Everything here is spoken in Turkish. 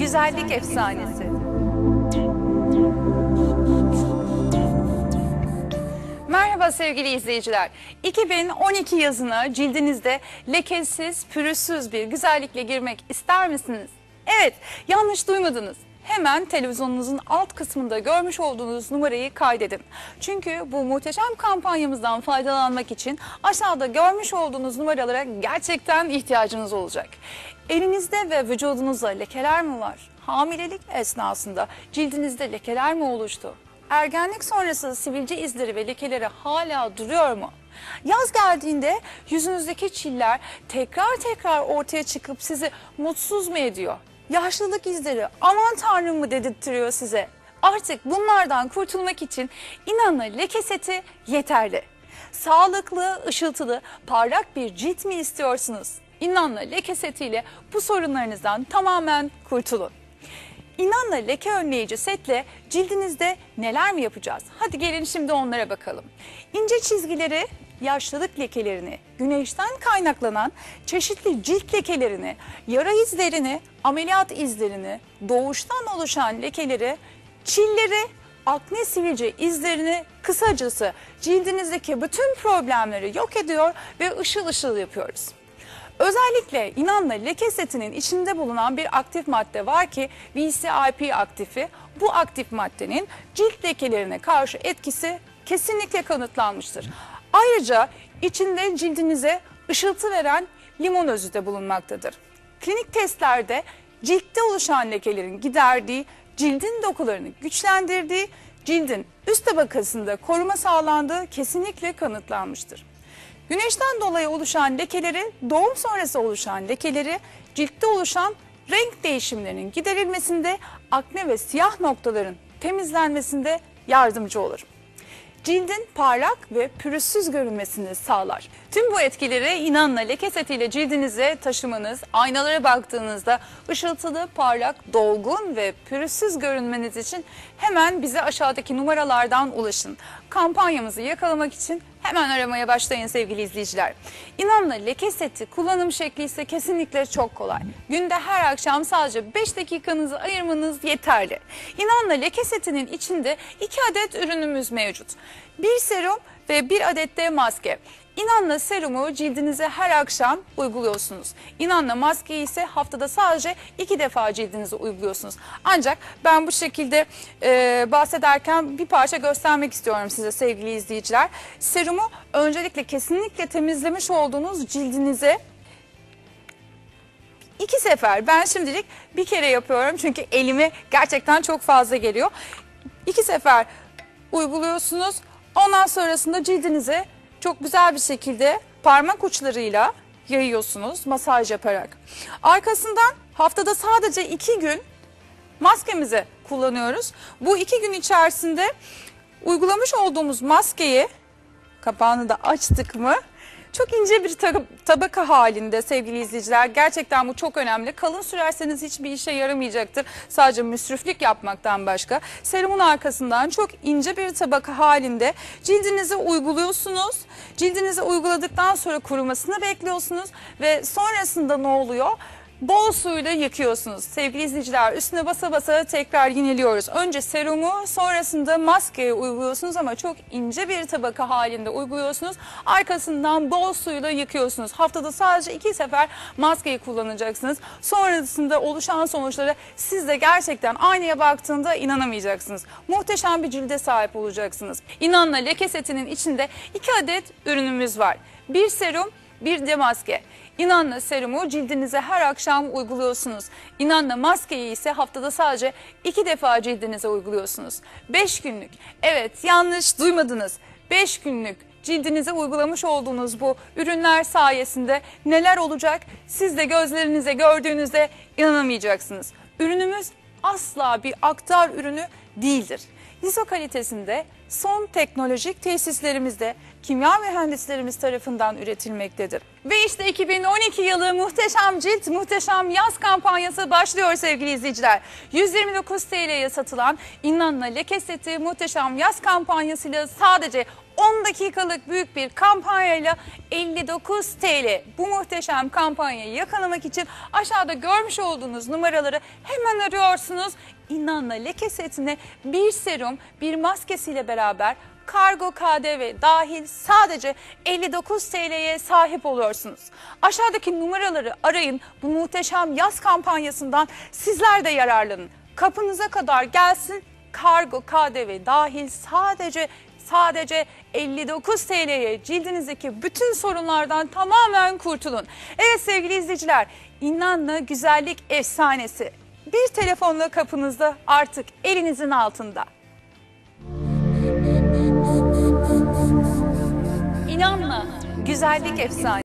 güzellik efsanesi. Merhaba sevgili izleyiciler. 2012 yazına cildinizde lekesiz, pürüzsüz bir güzellikle girmek ister misiniz? Evet, yanlış duymadınız. Hemen televizyonunuzun alt kısmında görmüş olduğunuz numarayı kaydedin. Çünkü bu muhteşem kampanyamızdan faydalanmak için aşağıda görmüş olduğunuz numaralara gerçekten ihtiyacınız olacak. Elinizde ve vücudunuzda lekeler mi var? Hamilelik esnasında cildinizde lekeler mi oluştu? Ergenlik sonrası sivilce izleri ve lekeleri hala duruyor mu? Yaz geldiğinde yüzünüzdeki çiller tekrar tekrar ortaya çıkıp sizi mutsuz mu ediyor? Yaşlılık izleri aman tanrım mı dedirtiyor size? Artık bunlardan kurtulmak için inanın leke seti yeterli. Sağlıklı, ışıltılı, parlak bir cilt mi istiyorsunuz? İnanla leke setiyle bu sorunlarınızdan tamamen kurtulun. İnanla leke önleyici setle cildinizde neler mi yapacağız? Hadi gelin şimdi onlara bakalım. İnce çizgileri, yaşlılık lekelerini, güneşten kaynaklanan çeşitli cilt lekelerini, yara izlerini, ameliyat izlerini, doğuştan oluşan lekeleri, çilleri, akne sivilce izlerini kısacası cildinizdeki bütün problemleri yok ediyor ve ışıl ışıl yapıyoruz. Özellikle inanla leke setinin içinde bulunan bir aktif madde var ki VCIP aktifi. Bu aktif maddenin cilt lekelerine karşı etkisi kesinlikle kanıtlanmıştır. Ayrıca içinde cildinize ışıltı veren limon özü de bulunmaktadır. Klinik testlerde ciltte oluşan lekelerin giderdiği, cildin dokularını güçlendirdiği, cildin üst tabakasında koruma sağlandığı kesinlikle kanıtlanmıştır. Güneşten dolayı oluşan lekeleri, doğum sonrası oluşan lekeleri, ciltte oluşan renk değişimlerinin giderilmesinde, akne ve siyah noktaların temizlenmesinde yardımcı olur. Cildin parlak ve pürüzsüz görünmesini sağlar. Tüm bu etkileri inanla leke setiyle cildinize taşımanız, aynalara baktığınızda ışıltılı, parlak, dolgun ve pürüzsüz görünmeniz için hemen bize aşağıdaki numaralardan ulaşın. Kampanyamızı yakalamak için hemen aramaya başlayın sevgili izleyiciler. İnanla leke seti kullanım şekli ise kesinlikle çok kolay. Günde her akşam sadece 5 dakikanızı ayırmanız yeterli. İnanla leke setinin içinde 2 adet ürünümüz mevcut. Bir serum ve bir adet de maske. İnanla serumu cildinize her akşam uyguluyorsunuz. İnanla maskeyi ise haftada sadece iki defa cildinize uyguluyorsunuz. Ancak ben bu şekilde e, bahsederken bir parça göstermek istiyorum size sevgili izleyiciler. Serumu öncelikle kesinlikle temizlemiş olduğunuz cildinize iki sefer ben şimdilik bir kere yapıyorum çünkü elime gerçekten çok fazla geliyor. İki sefer uyguluyorsunuz. Ondan sonrasında cildinize çok güzel bir şekilde parmak uçlarıyla yayıyorsunuz masaj yaparak. Arkasından haftada sadece iki gün maskemizi kullanıyoruz. Bu iki gün içerisinde uygulamış olduğumuz maskeyi kapağını da açtık mı çok ince bir tabaka halinde sevgili izleyiciler. Gerçekten bu çok önemli. Kalın sürerseniz hiçbir işe yaramayacaktır. Sadece müsriflik yapmaktan başka. Serumun arkasından çok ince bir tabaka halinde cildinize uyguluyorsunuz. Cildinize uyguladıktan sonra kurumasını bekliyorsunuz ve sonrasında ne oluyor? Bol suyla yıkıyorsunuz. Sevgili izleyiciler üstüne basa basa tekrar yineliyoruz. Önce serumu sonrasında maskeyi uyguluyorsunuz ama çok ince bir tabaka halinde uyguluyorsunuz. Arkasından bol suyla yıkıyorsunuz. Haftada sadece iki sefer maskeyi kullanacaksınız. Sonrasında oluşan sonuçlara siz de gerçekten aynaya baktığında inanamayacaksınız. Muhteşem bir cilde sahip olacaksınız. İnanla leke setinin içinde iki adet ürünümüz var. Bir serum bir de maske. İnanla serumu cildinize her akşam uyguluyorsunuz. İnanla maskeyi ise haftada sadece iki defa cildinize uyguluyorsunuz. 5 günlük. Evet yanlış duymadınız. 5 günlük cildinize uygulamış olduğunuz bu ürünler sayesinde neler olacak siz de gözlerinize gördüğünüzde inanamayacaksınız. Ürünümüz asla bir aktar ürünü değildir. ISO kalitesinde son teknolojik tesislerimizde kimya mühendislerimiz tarafından üretilmektedir. Ve işte 2012 yılı muhteşem cilt, muhteşem yaz kampanyası başlıyor sevgili izleyiciler. 129 TL'ye satılan İnanla leke seti muhteşem yaz kampanyasıyla sadece 10 dakikalık büyük bir kampanyayla 59 TL. Bu muhteşem kampanyayı yakalamak için aşağıda görmüş olduğunuz numaraları hemen arıyorsunuz. İnanla leke setine bir serum, bir maskesiyle beraber kargo KDV dahil sadece 59 TL'ye sahip oluyorsunuz. Aşağıdaki numaraları arayın. Bu muhteşem yaz kampanyasından sizler de yararlanın. Kapınıza kadar gelsin kargo KDV dahil sadece sadece 59 TL'ye cildinizdeki bütün sorunlardan tamamen kurtulun. Evet sevgili izleyiciler, İnanla güzellik efsanesi. Bir telefonla kapınızda artık elinizin altında. İnanla güzellik efsanesi.